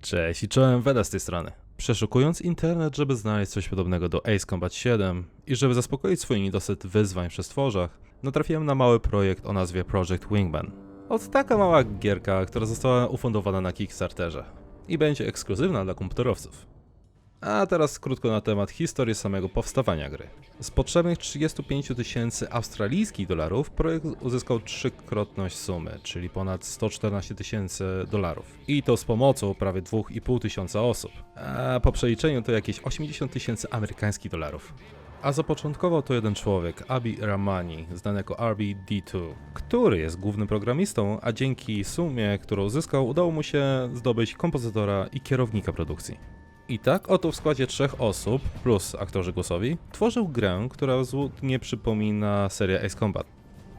Cześć i czołem Weda z tej strony. Przeszukując internet, żeby znaleźć coś podobnego do Ace Combat 7 i żeby zaspokoić swój niedosyt wyzwań w przestworzach, natrafiłem na mały projekt o nazwie Project Wingman. Od taka mała gierka, która została ufundowana na Kickstarterze i będzie ekskluzywna dla komputerowców. A teraz krótko na temat historii samego powstawania gry. Z potrzebnych 35 tysięcy australijskich dolarów projekt uzyskał trzykrotność sumy, czyli ponad 114 tysięcy dolarów. I to z pomocą prawie 2,5 tysiąca osób. A po przeliczeniu to jakieś 80 tysięcy amerykańskich dolarów. A zapoczątkował to jeden człowiek, Abi Ramani, znany jako RBD2, który jest głównym programistą, a dzięki sumie, którą uzyskał, udało mu się zdobyć kompozytora i kierownika produkcji. I tak oto w składzie trzech osób, plus aktorzy głosowi, tworzył grę, która złudnie przypomina serię Ace Combat.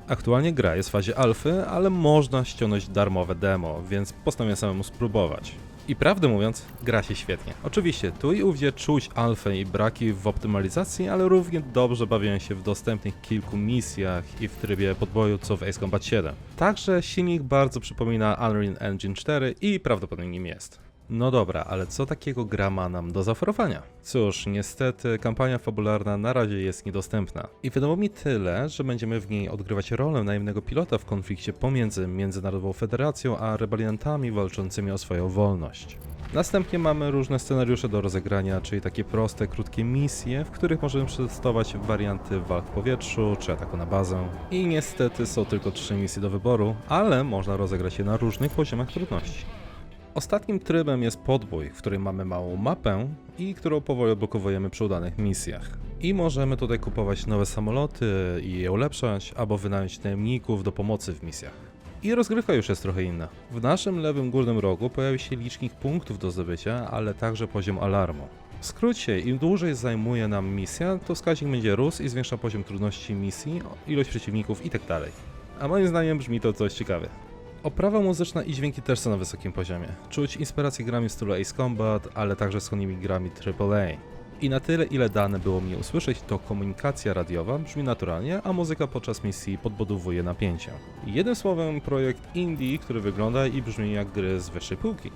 Aktualnie gra jest w fazie alfy, ale można ściągnąć darmowe demo, więc postanowiłem samemu spróbować. I prawdę mówiąc, gra się świetnie. Oczywiście, tu i ówdzie czuć alfę i braki w optymalizacji, ale równie dobrze bawiłem się w dostępnych kilku misjach i w trybie podboju co w Ace Combat 7. Także silnik bardzo przypomina Unreal Engine 4 i prawdopodobnie nim jest. No dobra, ale co takiego gra ma nam do zaoferowania? Cóż, niestety kampania fabularna na razie jest niedostępna. I wiadomo mi tyle, że będziemy w niej odgrywać rolę najemnego pilota w konflikcie pomiędzy Międzynarodową Federacją a rebeliantami walczącymi o swoją wolność. Następnie mamy różne scenariusze do rozegrania, czyli takie proste, krótkie misje, w których możemy przetestować warianty walk w powietrzu czy ataku na bazę. I niestety są tylko trzy misje do wyboru, ale można rozegrać je na różnych poziomach trudności. Ostatnim trybem jest podbój, w którym mamy małą mapę i którą powoli odblokowujemy przy udanych misjach. I możemy tutaj kupować nowe samoloty i je ulepszać, albo wynająć najemników do pomocy w misjach. I rozgrywka już jest trochę inna. W naszym lewym górnym rogu pojawi się licznik punktów do zdobycia, ale także poziom alarmu. W skrócie, im dłużej zajmuje nam misja, to wskaźnik będzie rósł i zwiększa poziom trudności misji, ilość przeciwników itd. A moim zdaniem brzmi to coś ciekawe. Oprawa muzyczna i dźwięki też są na wysokim poziomie. Czuć inspirację grami w stylu Ace Combat, ale także wschodnimi grami AAA. I na tyle, ile dane było mnie usłyszeć, to komunikacja radiowa brzmi naturalnie, a muzyka podczas misji podbudowuje napięcie. Jednym słowem, projekt indie, który wygląda i brzmi jak gry z wyższej półki.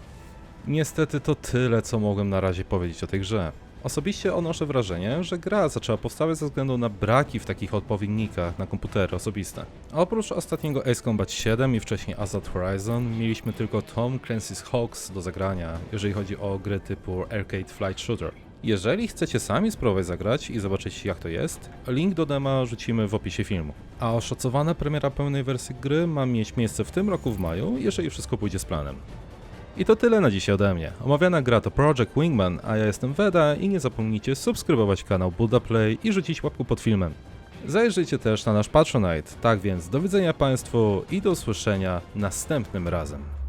Niestety to tyle, co mogłem na razie powiedzieć o tej grze. Osobiście odnoszę wrażenie, że gra zaczęła powstawać ze względu na braki w takich odpowiednikach na komputery osobiste. A oprócz ostatniego Ace Combat 7 i wcześniej Assault Horizon, mieliśmy tylko Tom Clancy's Hawks do zagrania, jeżeli chodzi o gry typu Arcade Flight Shooter. Jeżeli chcecie sami spróbować zagrać i zobaczyć jak to jest, link do dema rzucimy w opisie filmu. A oszacowana premiera pełnej wersji gry ma mieć miejsce w tym roku w maju, jeżeli wszystko pójdzie z planem. I to tyle na dzisiaj ode mnie. Omawiana gra to Project Wingman, a ja jestem Weda i nie zapomnijcie subskrybować kanał Buddha Play i rzucić łapku pod filmem. Zajrzyjcie też na nasz Patronite. Tak więc do widzenia Państwu i do usłyszenia następnym razem.